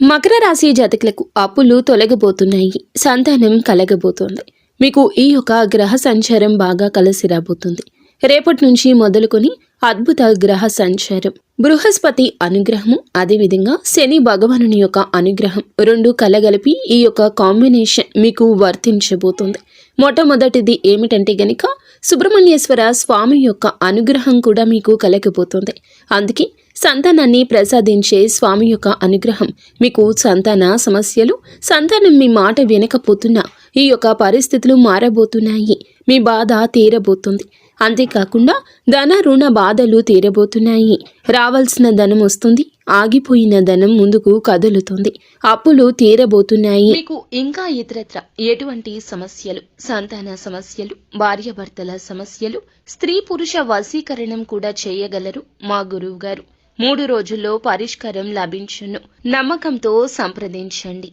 మకర రాశి జాతకులకు అప్పులు తొలగబోతున్నాయి సంతానం కలగబోతోంది. మీకు ఈ యొక్క గ్రహ సంచారం బాగా కలిసి రాబోతుంది. రేపటి నుంచి మొదలుకొని అద్భుత గ్రహ సంచారం. బృహస్పతి అనుగ్రహము అదేవిధంగా శని భగవానుని యొక్క అనుగ్రహం రెండు కలగలిపి ఈ యొక్క కాంబినేషన్ మీకు వర్తించబోతుంది. మొట్టమొదటిది ఏమిటంటే గనుక సుబ్రహ్మణ్యేశ్వర స్వామి యొక్క అనుగ్రహం కూడా మీకు కలగబోతుంది. అందుకే సంతానాన్ని ప్రసాదించే స్వామి యొక్క అనుగ్రహం మీకు సంతాన సమస్యలు సంతానం మీ మాట వినకపోతున్నా ఈ యొక్క పరిస్థితులు మారబోతున్నాయి. మీ బాధ తీరబోతుంది. అంతేకాకుండా ధన రుణ బాధలు తీరబోతున్నాయి. రావాల్సిన ధనం వస్తుంది. ఆగిపోయిన ధనం ముందుకు కదులుతుంది. అప్పులు తీరబోతున్నాయి. మీకు ఇంకా ఇతరత్ర ఎటువంటి సమస్యలు సంతాన సమస్యలు భార్యాభర్తల సమస్యలు స్త్రీ పురుష వశీకరణం కూడా చేయగలరు? మా గురువు గారు మూడు రోజుల్లో పరిష్కారం లభించును. నమ్మకంతో సంప్రదించండి.